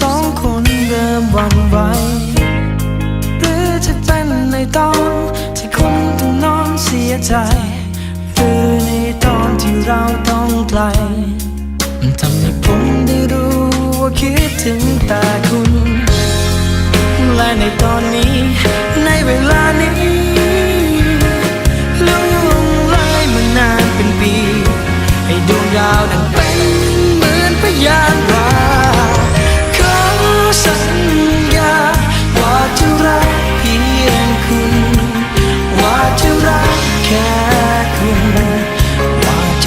สองคนเดิมวันไหวหรือจะเป็นในตอนที่คนต้องนอนเสียใจ หรือในตอนที่เราต้องไกล มันทำให้ผมได้รู้ว่าคิดถึงแต่คุณ และในตอนนี้ ในเวลานี้ล่วงเลยมานานเป็นปี ให้ดวงดาวนั้เป็นเหมือนพยาน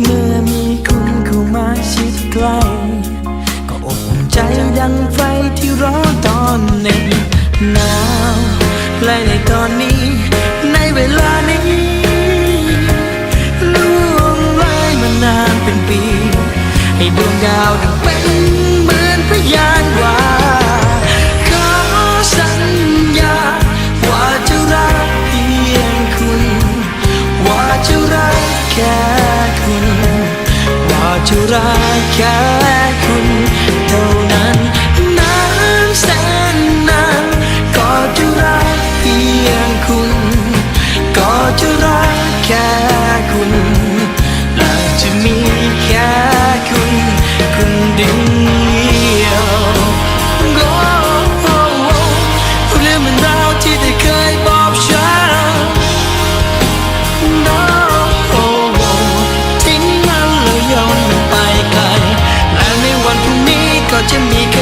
เมื่อมีคุณเข้ามาชิดใกล้ก็อบอุ่นใจดังไฟที่ร้อนตอนหนึ่งหนาวและในตอนนี้ รักแค่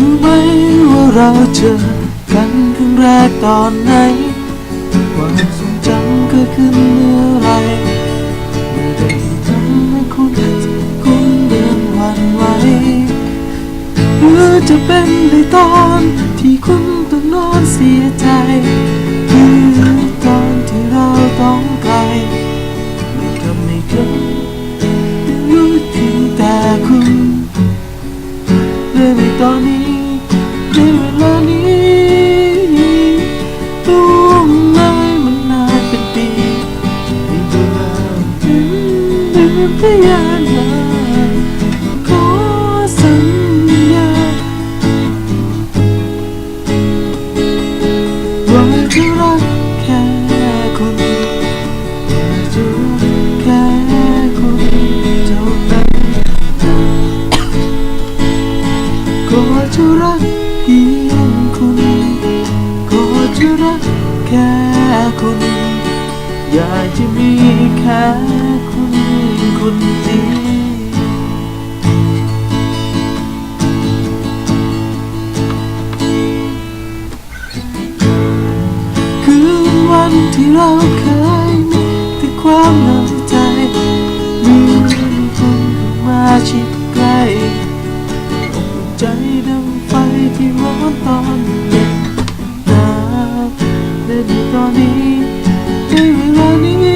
รู้ไหมว่าเราเจอกันครั้งแรกตอนไหนความทรงจำเกิดขึ้นเมื่อไรเมื่อได้ทำให้คุณคุณเดินวันไหวหรือจะเป็นในตอนที่คุณต้องนอนเสียใจ ค่คุณคนเดียคือวันที่เราเคยมีแต่ความเหาใจมีคุณมาชิดใกล้อบใจดังไฟที่ร้อนตอนเย็นหนาวนตอนนี้ในเวลานี้